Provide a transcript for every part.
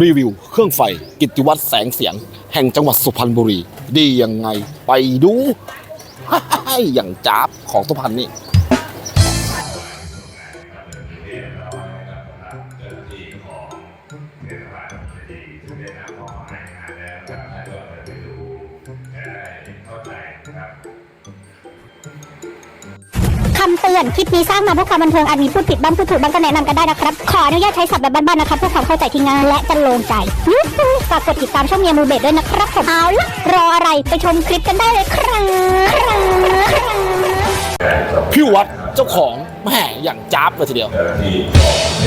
รีวิว เครื่องไฟกิติวัตรแสงเสียง แห่งจังหวัดสุพรรณบุรี ดียังไงไปดู อย่างจ้าบของสุพรรณนี่ คำเตือน คลิปนี้สร้างมาเพื่อความบันเทิงอาจมีพูดผิดบ้างพูดถูกบ้างก็แนะนำกันได้นะครับ ขออนุญาตใช้ศัพท์แบบบ้านๆนะครับเพื่อความเข้าใจที่ง่ายและจะโลงใจยูฮูฝากกดติดตามช่องเมียมูเบดด้วยนะครับผมเอาละรออะไรไปชมคลิปกันได้เลยครับพี่วัดเจ้าของแม่อย่างจ้าบเลยทีเดียว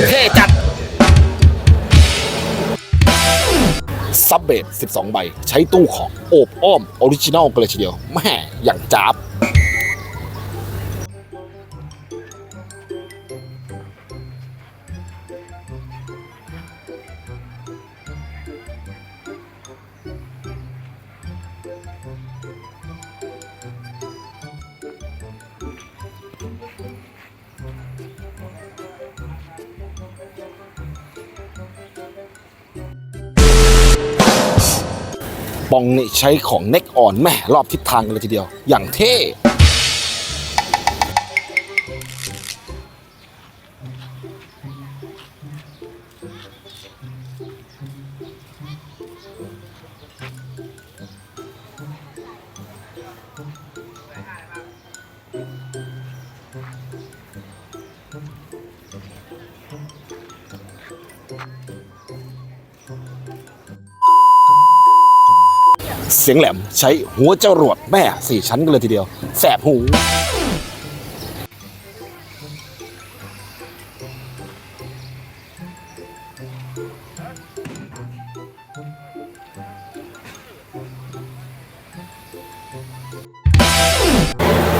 เท่จัดซับเบส12 ใบ ใช้ตู้ของโอบอ้อมออริจินอลกันเลยทีเดียวแม่อย่างจ้าบ ปองนี่ใช้ของเน็กอ่อนแม่รอบทิศทางกันเลยทีเดียว อย่างเท่ เสียงแหลมใช้หัวจรวดแม่สี่ชั้นกันเลยทีเดียวแสบหู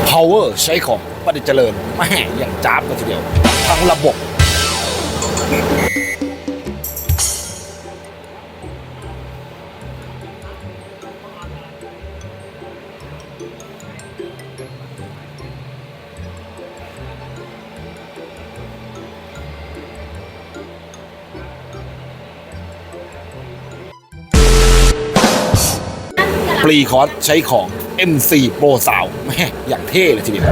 power ใช้ของประดิษฐ์เจริญแม่อย่างจ้าบกันทีเดียวทั้งระบบ ปรีคอร์สใช้ของ MC Pro สาวแม่อย่างเท่เลยทีเดียว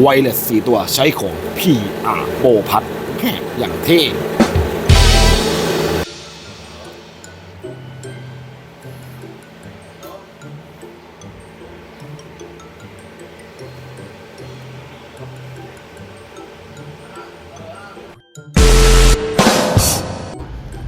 ไวเลสสี่ตัวใช้ของ PR โปรพัดแม่อย่างเท่